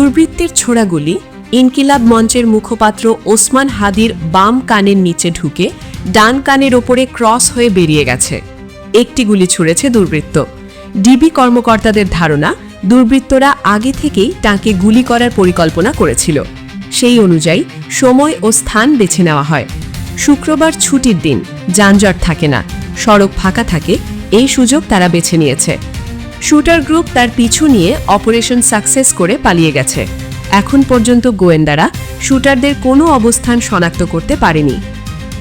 দুর্বৃত্তের ছোড়াগুলি ইনকিলাব মঞ্চের মুখপাত্র ওসমান হাদির বাম কানের নিচে ঢুকে ডান কানের ওপরে ক্রস হয়ে বেরিয়ে গেছে। একটি গুলি ছুঁড়েছে দুর্বৃত্ত। ডিবি কর্মকর্তাদের ধারণা, দুর্বৃত্তরা আগে থেকেই তাঁকে গুলি করার পরিকল্পনা করেছিল। সেই অনুযায়ী সময় ও স্থান বেছে নেওয়া হয়। শুক্রবার ছুটির দিন, যানজট থাকে না, সড়ক ফাঁকা থাকে, এই সুযোগ তারা বেছে নিয়েছে। শুটার গ্রুপ তার পিছু নিয়ে অপারেশন সাকসেস করে পালিয়ে গেছে। এখন পর্যন্ত গোয়েন্দারা শুটারদের কোনো অবস্থান শনাক্ত করতে পারেনি।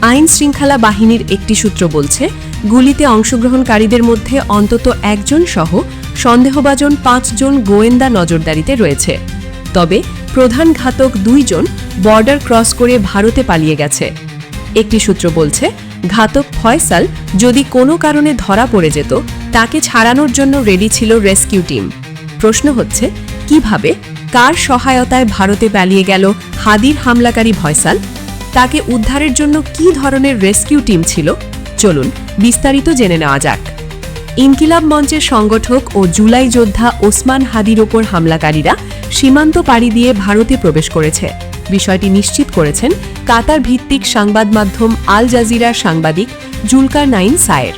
আইন শৃঙ্খলা বাহিনীর একটি সূত্র বলছে, গুলিতে অংশগ্রহণকারীদের মধ্যে অন্তত একজন সহ সন্দেহভাজন পাঁচজন গোয়েন্দা নজরদারিতে রয়েছে। তবে প্রধান ঘাতক দুইজন বর্ডার ক্রস করে ভারতে পালিয়ে গেছে। একটি সূত্র বলছে, ঘাতক ফয়সাল যদি কোনো কারণে ধরা পড়ে যেত তাকে ছাড়ানোর জন্য রেডি ছিল রেস্কিউ টিম প্রশ্ন হচ্ছে, কীভাবে? কার সহায়তায় ভারতে পালিয়ে গেল হাদির হামলাকারী ভয়সাল? তাকে উদ্ধারের জন্য কি ধরনের রেস্কিউ টিম ছিল? চলুন বিস্তারিত জেনে নেওয়া যাক। ইনকিলাব মঞ্চের সংগঠক ও জুলাই যোদ্ধা ওসমান হাদির ওপর হামলাকারীরা সীমান্ত পাড়ি দিয়ে ভারতে প্রবেশ করেছে। বিষয়টি নিশ্চিত করেছেন কাতার ভিত্তিক সংবাদ মাধ্যম আল জাজিরার সাংবাদিক জুলকার নাইন সায়ের।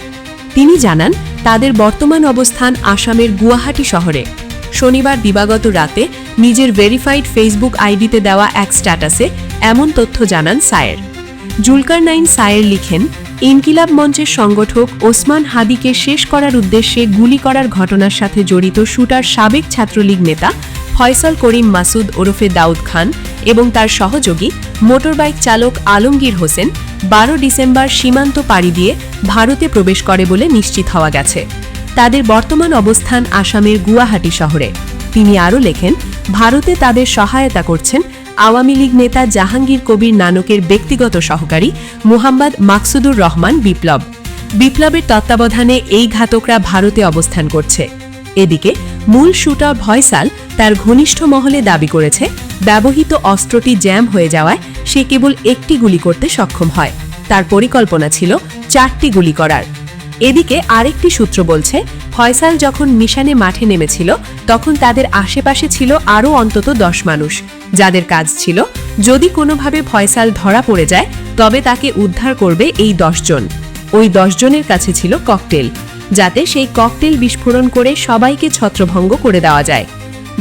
তিনি জানান তাদের বর্তমান অবস্থান আসামের গুয়াহাটি শহরে। শনিবার দিবাগত রাতে নিজের ভেরিফাইড ফেসবুক আইডিতে দেওয়া এক স্ট্যাটাসে এমন তথ্য জানান সায়ের। জুলকার নাইন সায়ের লিখেন, ইনকিলাব মঞ্চের সংগঠক ওসমান হাদিকে শেষ করার উদ্দেশ্যে গুলি করার ঘটনার সাথে জড়িত শুটার সাবেক ছাত্রলীগ নেতা ফয়সাল করিম মাসুদ ওরফে দাউদ খান এবং তার সহযোগী মোটরবাইক চালক আলমগীর হোসেন বারো ডিসেম্বর সীমান্ত পাড়ি দিয়ে ভারতে প্রবেশ করে বলে নিশ্চিত হওয়া গেছে। তাদের বর্তমান অবস্থান আসামের গুয়াহাটি শহরে। তিনি আরও লেখেন, ভারতে তাদের সহায়তা করছেন আওয়ামী লীগ নেতা জাহাঙ্গীর কবির নানকের ব্যক্তিগত সহকারী মুহাম্মদ মাকসুদুর রহমান বিপ্লব। বিপ্লবের তত্ত্বাবধানে এই ঘাতকরা ভারতে অবস্থান করছে। এদিকে মূল শুটার ভয়সাল তার ঘনিষ্ঠ মহলে দাবি করেছে, ব্যবহৃত অস্ত্রটি জ্যাম হয়ে যাওয়ায় সে কেবল একটি গুলি করতে সক্ষম হয়। তার পরিকল্পনা ছিল চারটি গুলি করার। এদিকে আরেকটি সূত্র বলছে ফয়সাল যখন মিশনে মাঠে নেমেছিল, তখন তাদের আশেপাশে ছিল আরও অন্তত দশ মানুষ। যাদের কাজ ছিল, যদি কোনোভাবে ফয়সাল ধরা পড়ে যায়, তবে তাকে উদ্ধার করবে এই দশজন ওই দশজনের কাছে ছিল ককটেল। যাতে সেই ককটেল বিস্ফোরণ করে সবাইকে ছত্রভঙ্গ করে দেওয়া যায়।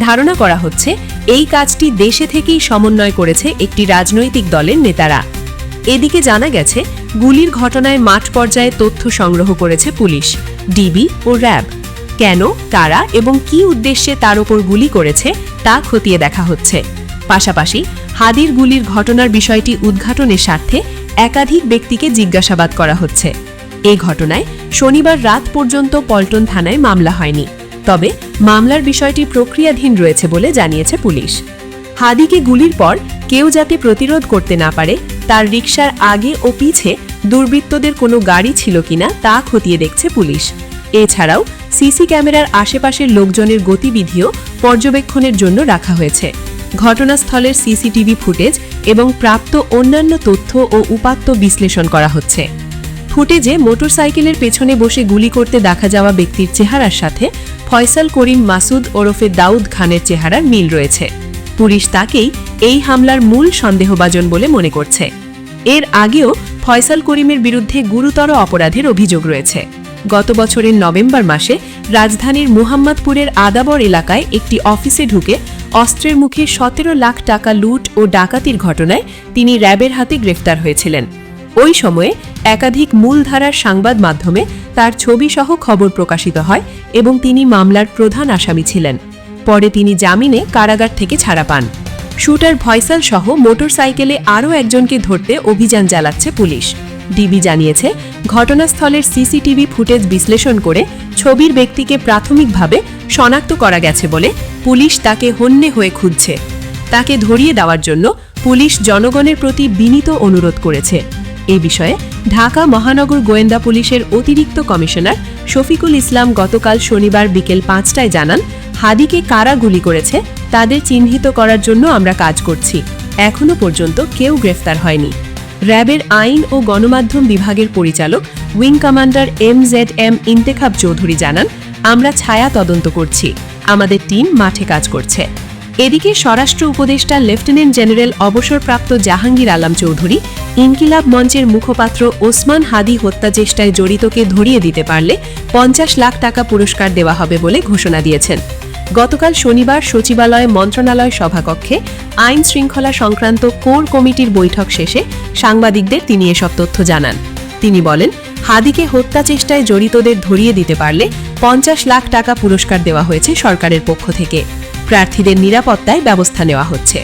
ধারণা করা হচ্ছে, এই কাজটি দেশে থেকেই সমন্বয় করেছে একটি রাজনৈতিক দলের নেতারা। এদিকে জানা গেছে, গুলির ঘটনায় মাঠ পর্যায়ে তথ্য সংগ্রহ করেছে পুলিশ, ডিবি ও র্যাব। কেন, কারা এবং কি উদ্দেশ্যে তার ওপর গুলি করেছে, তা খতিয়ে দেখা হচ্ছে। পাশাপাশি, হাদির গুলির ঘটনার বিষয়টি উদ্ঘাটনের স্বার্থে একাধিক ব্যক্তিকে জিজ্ঞাসাবাদ করা হচ্ছে। এই ঘটনায় শনিবার রাত পর্যন্ত পল্টন থানায় মামলা হয়নি। তবে মামলার বিষয়টি প্রক্রিয়াধীন রয়েছে বলে জানিয়েছে পুলিশ। হাদিকে গুলির পর কেউ যাতে প্রতিরোধ করতে না পারে, তার রিকশার আগে ও পিছে দুর্বৃত্তদের কোনো গাড়ি ছিল কিনা তা খতিয়ে দেখছে পুলিশ। এছাড়াও সিসি ক্যামেরার আশেপাশের লোকজনের গতিবিধিও পর্যবেক্ষণের জন্য রাখা হয়েছে। ঘটনাস্থলের সিসিটিভি ফুটেজ এবং প্রাপ্ত অন্যান্য তথ্য ও উপাত্ত বিশ্লেষণ করা হচ্ছে। ফুটেজে মোটরসাইকেলের পেছনে বসে গুলি করতে দেখা যাওয়া ব্যক্তির চেহারার সাথে ফয়সাল করিম, মাসুদ ওরফে দাউদ খানের চেহারার মিল রয়েছে। পুলিশ তাকেই এই হামলার মূল সন্দেহভাজন বলে মনে করছে। এর আগেও ফয়সাল করিমের বিরুদ্ধে গুরুতর অপরাধের অভিযোগ রয়েছে। গত বছরের নভেম্বর মাসে রাজধানীর মুহাম্মদপুরের আদাবর এলাকায় একটি অফিসে ঢুকে অস্ত্রের মুখে সতেরো লাখ টাকা লুট ও ডাকাতির ঘটনায় তিনি র্যাবের হাতে গ্রেফতার হয়েছিলেন। ওই সময়ে একাধিক মূলধারার সংবাদ মাধ্যমে তার ছবিসহ খবর প্রকাশিত হয় এবং তিনি মামলার প্রধান আসামি ছিলেন। পরে তিনি জামিনে কারাগার থেকে ছাড়া পান। শুটার ভয়সাল সহ মোটরসাইকেলে আরও একজনকে ধরতে অভিযান চালাচ্ছে পুলিশ। ডিবি জানিয়েছে, ঘটনাস্থলের সিসিটিভি ফুটেজ বিশ্লেষণ করে ছবির ব্যক্তিকে প্রাথমিকভাবে শনাক্ত করা গেছে বলে পুলিশ তাকে হন্যে হয়ে খুঁজছে। তাকে ধরিয়ে দেওয়ার জন্য পুলিশ জনগণের প্রতি বিনীত অনুরোধ করেছে। এ বিষয়ে ঢাকা মহানগর গোয়েন্দা পুলিশের অতিরিক্ত কমিশনার শফিকুল ইসলাম গতকাল শনিবার বিকেল পাঁচটায় জানান, হাদিকে কারা গুলি করেছে তাদের চিহ্নিত করার জন্য আমরা কাজ করছি। এখনও পর্যন্ত কেউ গ্রেফতার হয়নি। র্যাবের আইন ও গণমাধ্যম বিভাগের পরিচালক wing commander M Z M Intekhab Chowdhury জানান, আমরা ছায়া তদন্ত করছি। আমাদের টিম মাঠে কাজ করছে। এদিকে স্বরাষ্ট্র উপদেষ্টা লেফটেন্যান্ট জেনারেল অবসরপ্রাপ্ত জাহাঙ্গীর আলম চৌধুরী ইনকিলাব মঞ্চের মুখপাত্র ওসমান হাদি হত্যা চেষ্টায় জড়িতকে ধরিয়ে দিতে পারলে পঞ্চাশ লাখ টাকা পুরস্কার দেওয়া হবে বলে ঘোষণা দিয়েছেন। গতকাল শনিবার সচিবালয় মন্ত্রণালয় সভাকক্ষে আইন শৃঙ্খলা সংক্রান্ত কোর কমিটির বৈঠক শেষে সাংবাদিকদের তিনি এসব তথ্য জানান। তিনি বলেন, হাদিকে হত্যা চেষ্টায় জড়িতদের ধরিয়ে দিতে পারলে পঞ্চাশ লাখ টাকা পুরস্কার দেওয়া হয়েছে সরকারের পক্ষ থেকে। প্রার্থীদের নিরাপত্তায় ব্যবস্থা নেওয়া হচ্ছে।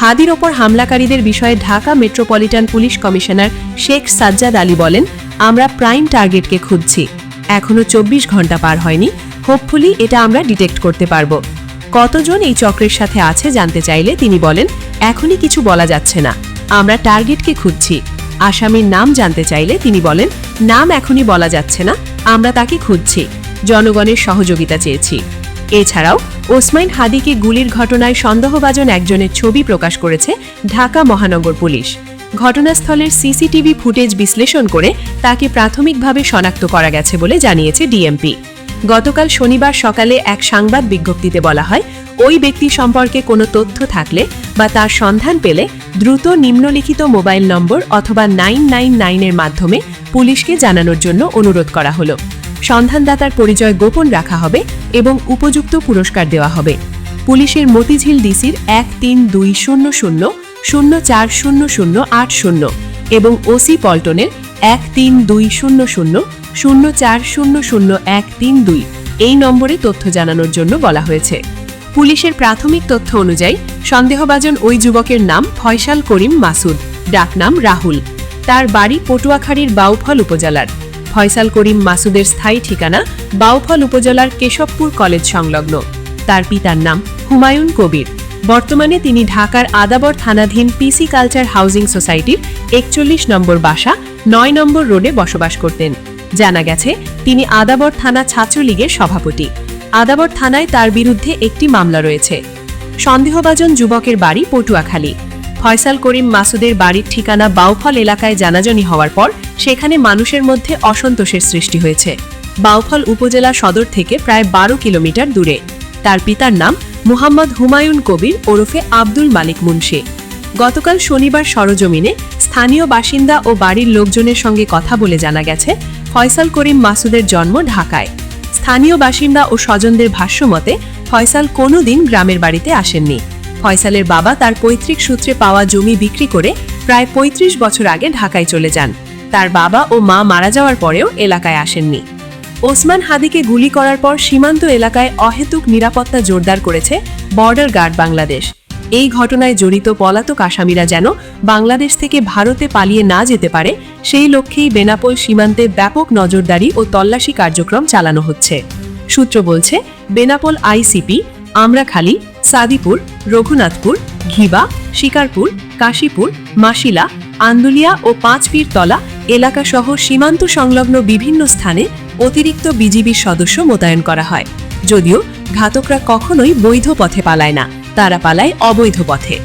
হাদির ওপর হামলাকারীদের বিষয়ে Dhaka metropolitan police commissioner Sheikh Sajjad Ali বলেন, আমরা প্রাইম টার্গেটকে খুঁজছি। এখনও চব্বিশ ঘণ্টা পার হয়নি। হোপফুলি এটা আমরা ডিটেক্ট করতে পারব। কতজন এই চক্রের সাথে আছে জানতে চাইলে তিনি বলেন, এখনই কিছু বলা যাচ্ছে না। আমরা টার্গেটকে খুঁজছি। আসামির নাম জানতে চাইলে তিনি বলেন, নাম এখনই বলা যাচ্ছে না। আমরা তাকে খুঁজছি। জনগণের সহযোগিতা চেয়েছি। এছাড়াও ওসমাইন হাদিকে গুলির ঘটনায় সন্দেহভাজন একজনের ছবি প্রকাশ করেছে ঢাকা মহানগর পুলিশ। ঘটনাস্থলের সিসিটিভি ফুটেজ বিশ্লেষণ করে তাকে প্রাথমিকভাবে শনাক্ত করা গেছে বলে জানিয়েছে ডিএমপি। গতকাল শনিবার সকালে এক সংবাদ বিজ্ঞপ্তিতে বলা হয়, ওই ব্যক্তি সম্পর্কে কোনো তথ্য থাকলে বা তার সন্ধান পেলে দ্রুত নিম্নলিখিত মোবাইল নম্বর অথবা নাইন নাইন নাইনের মাধ্যমে পুলিশকে জানানোর জন্য অনুরোধ করা হলো। সন্ধানদাতার পরিচয় গোপন রাখা হবে এবং উপযুক্ত পুরস্কার দেওয়া হবে। পুলিশের মতিঝিল ডিসির এক তিন দুই শূন্য শূন্য শূন্য চার শূন্য শূন্য আট শূন্য এবং ওসি পল্টনের এক তিন দুই শূন্য শূন্য শূন্য চার শূন্য শূন্য এক তিন দুই এই নম্বরে তথ্য জানানোর জন্য বলা হয়েছে। পুলিশের প্রাথমিক তথ্য অনুযায়ী সন্দেহভাজন ওই যুবকের নাম ফয়সাল করিম মাসুদ, ডাকনাম রাহুল। তার বাড়ি পটুয়াখালীর বাউফল উপজেলার। ফয়সাল করিম মাসুদের স্থায়ী ঠিকানা বাউফল উপজেলার কেশবপুর কলেজ সংলগ্ন। তার পিতার নাম হুমায়ুন কবির। বর্তমানে তিনি ঢাকার আদাবর থানাধীন পিসি কালচার হাউজিং সোসাইটির একচল্লিশ নম্বর বাসা, নয় নম্বর রোডে বসবাস করতেন। জানা গেছে, তিনি আদাবর থানা ছাত্রলীগের সভাপতি। আদাবর থানায় তার বিরুদ্ধে একটি মামলা রয়েছে। সন্দেহভাজন যুবকের বাড়ি পটুয়াখালী। ফয়সাল করিম মাসুদের বাড়ির ঠিকানা বাউফল এলাকায় জানাজানি হওয়ার পর সেখানে মানুষের মধ্যে অসন্তোষের সৃষ্টি হয়েছে। বাউফল উপজেলা সদর থেকে প্রায় বারো কিলোমিটার দূরে। তার পিতার নাম মুহাম্মদ হুমায়ুন কবির, ওরফে আব্দুল মালিক মুন্সি। গতকাল শনিবার সরজমিনে স্থানীয় বাসিন্দা ও বাড়ির লোকজনের সঙ্গে কথা বলে জানা গেছে, ফয়সাল করিম মাসুদের জন্ম ঢাকায়। স্থানীয় বাসিন্দা ও স্বজনদের ভাষ্যমতে ফয়সাল কোনোদিন গ্রামের বাড়িতে আসেননি। ফয়সালের বাবা তার পৈতৃক সূত্রে পাওয়া জমি বিক্রি করে প্রায় ৩৫ বছর আগে ঢাকায় চলে যান। তার বাবা ও মা মারা যাওয়ার পরেও এলাকায় আসেননি। ওসমান হাদিকে গুলি করার পর সীমান্ত এলাকায় অহেতুক নিরাপত্তা জোরদার করেছে বর্ডার গার্ড বাংলাদেশ। এই ঘটনায় জড়িত পলাতক আসামিরা যেন বাংলাদেশ থেকে ভারতে পালিয়ে না যেতে পারে, সেই লক্ষ্যেই বেনাপোল সীমান্তে ব্যাপক নজরদারি ও তল্লাশি কার্যক্রম চালানো হচ্ছে। সূত্র বলছে, বেনাপোল আইসিপি, আমরাখালী, সাদিপুর, রঘুনাথপুর, ঘিবা, শিকারপুর, কাশীপুর মাসিলা আন্দুলিয়া ও পাঁচ পাঁচপীরতলা এলাকাসহ সীমান্ত সংলগ্ন বিভিন্ন স্থানে অতিরিক্ত বিজিবির সদস্য মোতায়েন করা হয়। যদিও ঘাতকরা কখনোই বৈধ পথে পালায় না, তারা পালায় অবৈধ পথে।